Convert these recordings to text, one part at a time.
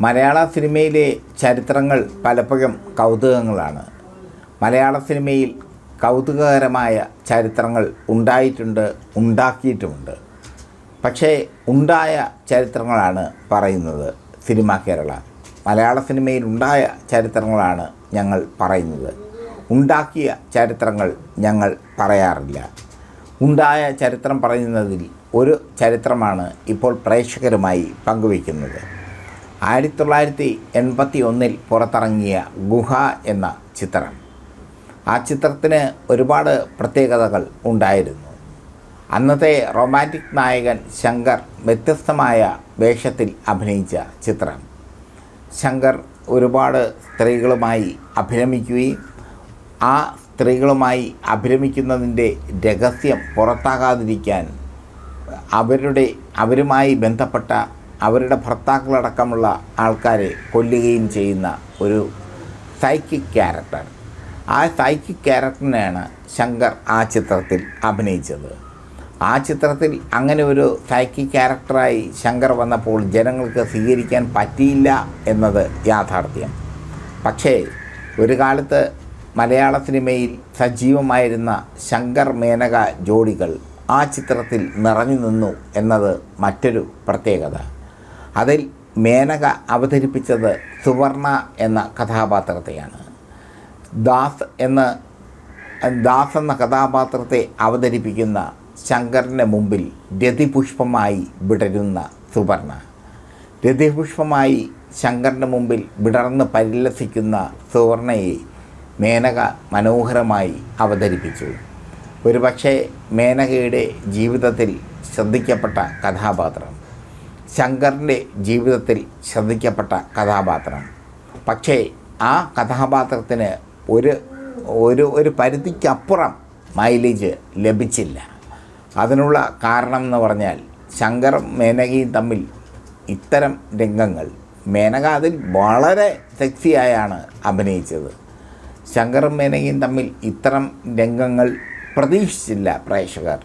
മലയാള സിനിമയിലെ ചരിത്രങ്ങൾ പലപ്പോഴും കൗതുകങ്ങളാണ്. മലയാള സിനിമയിൽ കൗതുകകരമായ ചരിത്രങ്ങൾ ഉണ്ടായിട്ടുണ്ട് ഉണ്ടാക്കിയിട്ടുമുണ്ട്. പക്ഷേ ഉണ്ടായ ചരിത്രങ്ങളാണ് പറയുന്നത് സിനിമ കേരള. മലയാള സിനിമയിൽ ഉണ്ടായ ചരിത്രങ്ങളാണ് ഞങ്ങൾ പറയുന്നത്. ഉണ്ടാക്കിയ ചരിത്രങ്ങൾ ഞങ്ങൾ പറയാറില്ല. ഉണ്ടായ ചരിത്രം പറയുന്നതിൽ ഒരു ചരിത്രമാണ് ഇപ്പോൾ പ്രേക്ഷകരുമായി പങ്കുവയ്ക്കുന്നത്. ആയിരത്തി തൊള്ളായിരത്തി എൺപത്തി ഒന്നിൽ പുറത്തിറങ്ങിയ ഗുഹ എന്ന ചിത്രം. ആ ചിത്രത്തിന് ഒരുപാട് പ്രത്യേകതകൾ ഉണ്ടായിരുന്നു. അന്നത്തെ റൊമാന്റിക് നായകൻ ശങ്കർ വ്യത്യസ്തമായ വേഷത്തിൽ അഭിനയിച്ച ചിത്രം. ശങ്കർ ഒരുപാട് സ്ത്രീകളുമായി അഭിരമിക്കുകയും ആ സ്ത്രീകളുമായി അഭിരമിക്കുന്നതിന്റെ രഹസ്യം പുറത്താകാതിരിക്കാൻ അവരുടെ അവരുമായി ബന്ധപ്പെട്ട അവരുടെ ഭർത്താക്കളടക്കമുള്ള ആൾക്കാരെ കൊല്ലുകയും ചെയ്യുന്ന ഒരു സൈക്കിക് ക്യാരക്ടർ ആ സൈക്കിക് ക്യാരക്ടറിനെയാണ് ശങ്കർ ആ ചിത്രത്തിൽ അഭിനയിച്ചത്. ആ ചിത്രത്തിൽ അങ്ങനെ ഒരു സൈക്കിക് ക്യാരക്ടറായി ശങ്കർ വന്നപ്പോൾ ജനങ്ങൾക്ക് സ്വീകരിക്കാൻ പറ്റിയില്ല എന്നത് യാഥാർത്ഥ്യം. പക്ഷേ ഒരു കാലത്ത് മലയാള സിനിമയിൽ സജീവമായിരുന്ന ശങ്കർ മേനക ജോഡികൾ ആ ചിത്രത്തിൽ നിറഞ്ഞു നിന്നു എന്നത് മറ്റൊരു പ്രത്യേകത. അതിൽ മേനക അവതരിപ്പിച്ചത് സുവർണ എന്ന കഥാപാത്രത്തെയാണ്. ദാസ് എന്ന ദാസ് എന്ന കഥാപാത്രത്തെ അവതരിപ്പിക്കുന്ന ശങ്കറിന്റെ മുമ്പിൽ രതിപുഷ്പമായി വിടരുന്ന സുവർണ. രതിപുഷ്പമായി ശങ്കറിന്റെ മുമ്പിൽ വിടർന്ന് പരിലസിക്കുന്ന സുവർണയെ മേനക മനോഹരമായി അവതരിപ്പിച്ചു. ഒരുപക്ഷെ മേനകയുടെ ജീവിതത്തിൽ ശ്രദ്ധിക്കപ്പെട്ട കഥാപാത്രം. ശങ്കറിന്റെ ജീവിതത്തിൽ ശ്രദ്ധിക്കപ്പെട്ട കഥാപാത്രം. പക്ഷേ ആ കഥാപാത്രത്തിന് ഒരു ഒരു ഒരു പരിധിക്കപ്പുറം മൈലേജ് ലഭിച്ചില്ല. അതിനുള്ള കാരണം എന്ന് പറഞ്ഞാൽ ശങ്കറും മേനകയും തമ്മിൽ ഇത്തരം രംഗങ്ങൾ. മേനക അതിൽ വളരെ സെക്സിയായാണ് അഭിനയിച്ചത്. ശങ്കറും മേനകയും തമ്മിൽ ഇത്തരം രംഗങ്ങൾ പ്രതീക്ഷിച്ചില്ല പ്രേക്ഷകർ.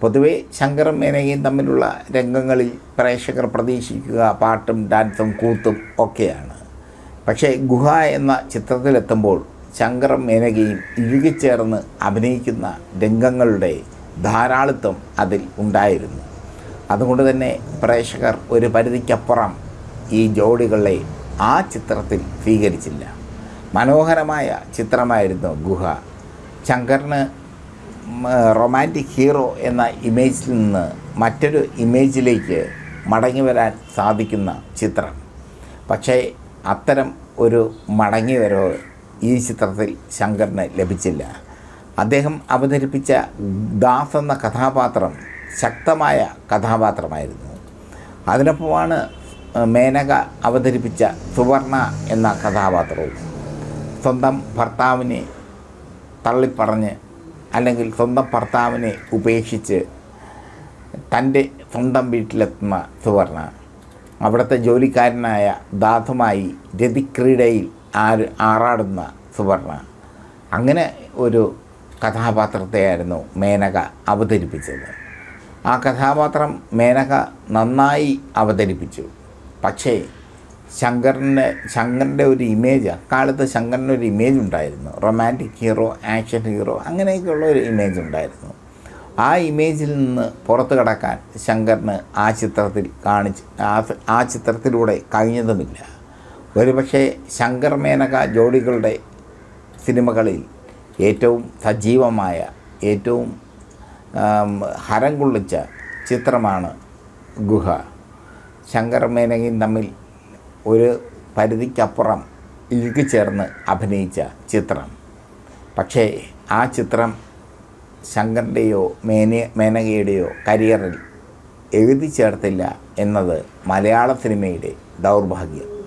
പൊതുവേ ശങ്കറും മേനകയും തമ്മിലുള്ള രംഗങ്ങളിൽ പ്രേക്ഷകർ പ്രതീക്ഷിക്കുക പാട്ടും ഡാൻസും കൂത്തും ഒക്കെയാണ്. പക്ഷേ ഗുഹ എന്ന ചിത്രത്തിലെത്തുമ്പോൾ ശങ്കറും മേനകയും ഇഴുകിച്ചേർന്ന് അഭിനയിക്കുന്ന രംഗങ്ങളുടെ ധാരാളിത്വം അതിൽ ഉണ്ടായിരുന്നു. അതുകൊണ്ട് തന്നെ പ്രേക്ഷകർ ഒരു പരിധിക്കപ്പുറം ഈ ജോഡികളെ ആ ചിത്രത്തിൽ സ്വീകരിച്ചില്ല. മനോഹരമായ ചിത്രമായിരുന്നു ഗുഹ. ശങ്കറിന് റൊമാന്റിക് ഹീറോ എന്ന ഇമേജിൽ നിന്ന് മറ്റൊരു ഇമേജിലേക്ക് മടങ്ങി വരാൻ സാധിക്കുന്ന ചിത്രം. പക്ഷേ അത്തരം ഒരു മടങ്ങി വരവ് ഈ ചിത്രത്തിൽ ശങ്കറിന് ലഭിച്ചില്ല. അദ്ദേഹം അവതരിപ്പിച്ച ദാസ് എന്ന കഥാപാത്രം ശക്തമായ കഥാപാത്രമായിരുന്നു. അതിനൊപ്പമാണ് മേനക അവതരിപ്പിച്ച സുവർണ എന്ന കഥാപാത്രവും സ്വന്തം ഭർത്താവിനെ തള്ളിപ്പറഞ്ഞ് അല്ലെങ്കിൽ സ്വന്തം ഭർത്താവിനെ ഉപേക്ഷിച്ച് തന്റെ സ്വന്തം വീട്ടിലെത്തുന്ന സുവർണ. അവിടുത്തെ ജോലിക്കാരനായ ദാസുമായി രതിക്രീഡയിൽ ആര് ആറാടുന്ന സുവർണ. അങ്ങനെ ഒരു കഥാപാത്രത്തെയായിരുന്നു മേനക അവതരിപ്പിച്ചത്. ആ കഥാപാത്രം മേനക നന്നായി അവതരിപ്പിച്ചു. പക്ഷേ ശങ്കറിന്റെ ശങ്കറിന്റെ ഒരു ഇമേജ് അക്കാലത്ത് ശങ്കറിന്റെ ഒരു ഇമേജ് ഉണ്ടായിരുന്നു. റൊമാന്റിക് ഹീറോ ആക്ഷൻ ഹീറോ അങ്ങനെയൊക്കെയുള്ള ഒരു ഇമേജ് ഉണ്ടായിരുന്നു. ആ ഇമേജിൽ നിന്ന് പുറത്തു കടക്കാൻ ശങ്കറിന് ആ ചിത്രത്തിൽ കാണിച്ച് ആ ചിത്രത്തിലൂടെ കഴിഞ്ഞതുമില്ല. ഒരുപക്ഷെ ശങ്കർ മേനക ജോഡികളുടെ സിനിമകളിൽ ഏറ്റവും സജീവമായ ഏറ്റവും ഹരം കൊള്ളിച്ച ചിത്രമാണ് ഗുഹ. ശങ്കർ മേനകയും തമ്മിൽ ഒരു പരിധിക്കപ്പുറം ഇഴുകി ചേർന്ന് അഭിനയിച്ച ചിത്രം. പക്ഷേ ആ ചിത്രം ശങ്കറിന്റെയോ മേന മേനകയുടെയോ കരിയറിൽ എഴുതി ചേർത്തില്ല എന്നത് മലയാള സിനിമയുടെ ദൗർഭാഗ്യം.